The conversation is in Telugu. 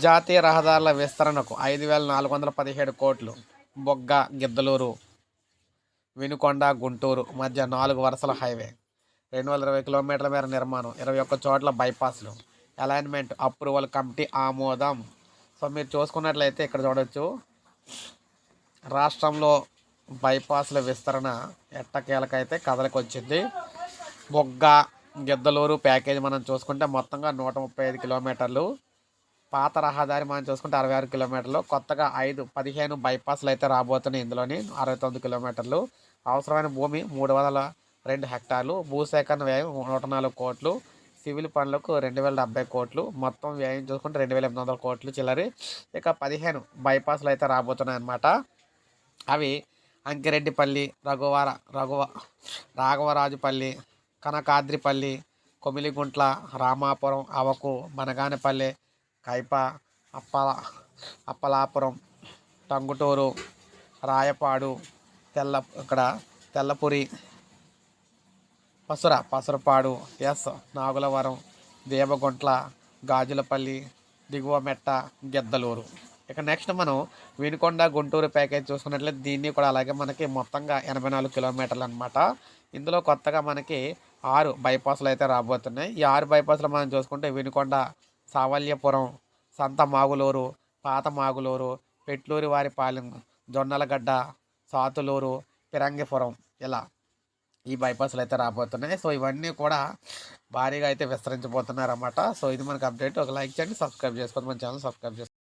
జాతీయ రహదారుల విస్తరణకు ఐదు వేల నాలుగు వందల పదిహేడు కోట్లు. బొగ్గ గిద్దలూరు వినుకొండ గుంటూరు మధ్య నాలుగు వరుసల హైవే. రెండు వందల ఇరవై కిలోమీటర్ల మేర నిర్మాణం. ఇరవై ఒక్క చోట్ల బైపాస్లు. అలైన్మెంట్ అప్రూవల్ కమిటీ ఆమోదం. సో మీరు చూసుకున్నట్లయితే ఇక్కడ చూడొచ్చు. రాష్ట్రంలో బైపాస్ల విస్తరణ ఎట్టకేలకైతే కథలకు వచ్చింది బొగ్గ గిద్దలూరు ప్యాకేజ్ మనం చూసుకుంటే మొత్తంగా నూట ముప్పై ఐదు కిలోమీటర్లు. పాత రహదారి మనం చూసుకుంటే అరవై ఆరు కిలోమీటర్లు కొత్తగా ఐదు పదిహేను బైపాస్లు అయితే రాబోతున్నాయి ఇందులోని అరవై తొమ్మిది కిలోమీటర్లు. అవసరమైన భూమి మూడు వందల రెండు హెక్టార్లు భూసేకరణ వ్యయం నూట నాలుగు కోట్లు సివిల్ పనులకు రెండు వేల డెబ్బై కోట్లు మొత్తం వ్యయం చూసుకుంటే రెండు వేల ఎనిమిది వందల కోట్లు చిల్లరి. ఇక పదిహేను బైపాస్లు అయితే రాబోతున్నాయి అన్నమాట. అవి అంకిరెడ్డిపల్లి రఘువార రఘువ రాఘవరాజుపల్లి కనకాద్రిపల్లి కొమిలిగుంట్ల రామాపురం అవకు బనగానపల్లి కైప అప్పల అప్పలాపురం టంగుటూరు రాయపాడు తెల్ల ఇక్కడ తెల్లపురి పసుర పసురపాడు ఎస్ నాగులవరం దేవగుంట్ల గాజులపల్లి దిగువ మెట్ట గెద్దలూరు. ఇక నెక్స్ట్ మనం వినుకొండ గుంటూరు ప్యాకేజ్ చూసుకున్నట్లయితే దీన్ని కూడా అలాగే మనకి మొత్తంగా ఎనభై నాలుగు కిలోమీటర్లు అనమాట ఇందులో కొత్తగా మనకి ఆరు బైపాస్లు అయితే రాబోతున్నాయి. ఈ ఆరు బైపాస్లు మనం చూసుకుంటే వినుకొండ సావల్యపురం సంత మాగులూరు పాత మాగులూరు పెట్లూరి వారిపాలెం జొన్నలగడ్డ సాతులూరు పిరంగిపురం ఇలా ఈ బైపాస్లు అయితే రాబోతున్నాయి. సో ఇవన్నీ కూడా భారీగా అయితే విస్తరించబోతున్నారన్నమాట. సో ఇది మనకు అప్డేట్ ఒక లైక్ చేయండి సబ్స్క్రైబ్ చేసుకోండి మన ఛానల్ సబ్స్క్రైబ్ చేసుకోండి